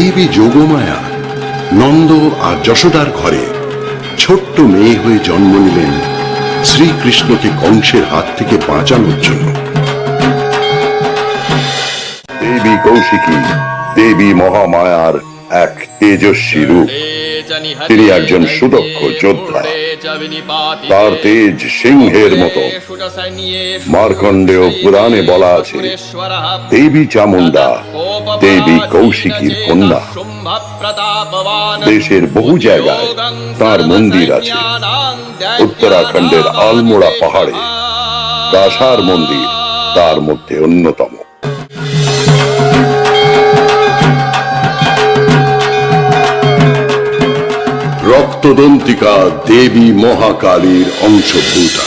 দেবী যোগমায়া, নন্দ আর যশোদার ঘরে ছোট্ট মেয়ে হয়ে জন্ম নিলেন শ্রীকৃষ্ণকে কংসের হাত থেকে বাঁচানোর জন্য। দেবী কৌশিকী, দেবী মহামায়ার এক তেজস্বী রূপ। তিনি একজন সুদক্ষ যোদ্ধা। তার তেজ সিংহের মতো। মার্কণ্ডেয় পুরাণে বলা আছে, দেবী চামুন্ডা দেবী কৌশিকীর কন্যা। দেশের বহু জায়গায় তার মন্দির আছে। উত্তরাখণ্ডের আলমোড়া পাহাড়ে দাসার মন্দির তার মধ্যে অন্যতম। রক্তদন্তিকা দেবী মহাকালীর অংশভূতা।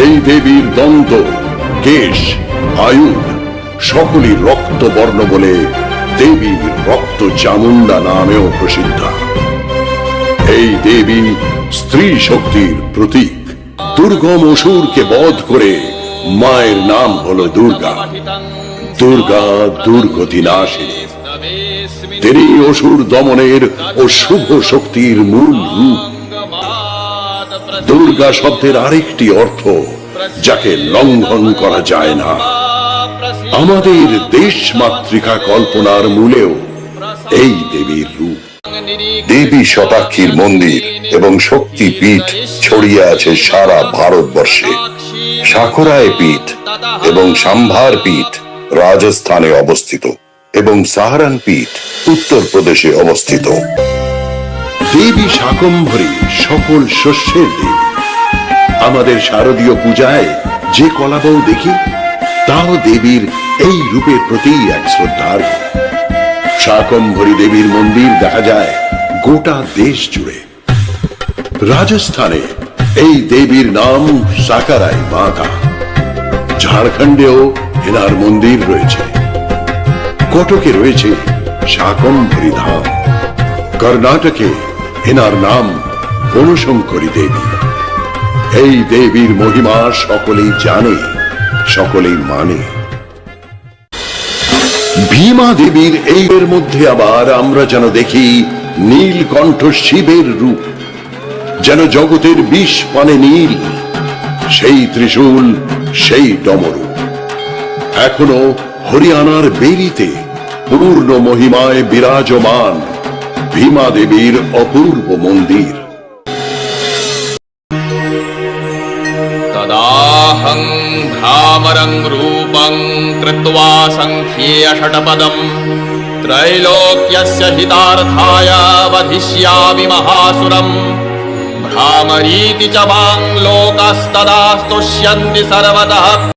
এই দেবীর দন্ত কেশ, আয়ুর, সকলই রক্তবর্ণ বলে দেবীর রক্ত চামুন্ডা নামেও প্রসিদ্ধ। এই দেবী স্ত্রী শক্তির প্রতীক। দুর্গম অসুরকে বধ করে মায়ের নাম হলো দুর্গা। দুর্গা দুর্গতি নাশিনী তিনি অসুর দমনের ও শুভ শক্তির মূল রূপ। দুর্গা শব্দের আরেকটি অর্থ যাকে লঙ্ঘন করা যায় না। আমাদের দেশ মাতৃকা কল্পনার মূলেও এই দেবীর রূপ। দেবী শতাক্ষীর মন্দির এবং শক্তি পীঠ ছড়িয়ে আছে সারা ভারতবর্ষে। সাকরায় পীঠ এবং সাম্ভার পীঠ রাজস্থানে অবস্থিত। এবং সাহারান পীঠ উত্তরপ্রদেশে অবস্থিত। দেবী শাকম্ভরী সকল শস্যের দেবী। আমাদের শারদীয় পূজায় যে কলাবউ দেখি তাও দেবীর এই রূপের প্রতি এক শ্রদ্ধার। শাকম্ভরী দেবীর মন্দির দেখা যায় গোটা দেশ জুড়ে। রাজস্থানে এই দেবীর নাম সাকারাই মাতা ঝাড়খণ্ডেও এনার মন্দির রয়েছে। কটকে রয়েছে শাকম্ভরী ধাম। কর্ণাটকে এনার নাম বনশঙ্করী দেবী। এই দেবীর মহিমা সকলেই জানে, সকলেই মানে। ভীমা দেবীর এই মধ্যে আবার আমরা যেন দেখি নীলকণ্ঠ শিবের রূপ। যেন জগতের বিষ পানে নীল, সেই ত্রিশূল, সেই ডমরু এখনো হরিয়ানার বেরিতে পূর্ণ মহিমায় বিরাজমান ভীমা দেবীর অপূর্ব মন্দির तदाहं भ्रामरं रूपं कृत्वा सङ्ख्येय षट्पदम् त्रैलोक्यस्य हितार्थाय वधिष्यामि महासुरम् भ्रामरीति च मां लोकस्तदा स्तुष्यन्ति सर्वतः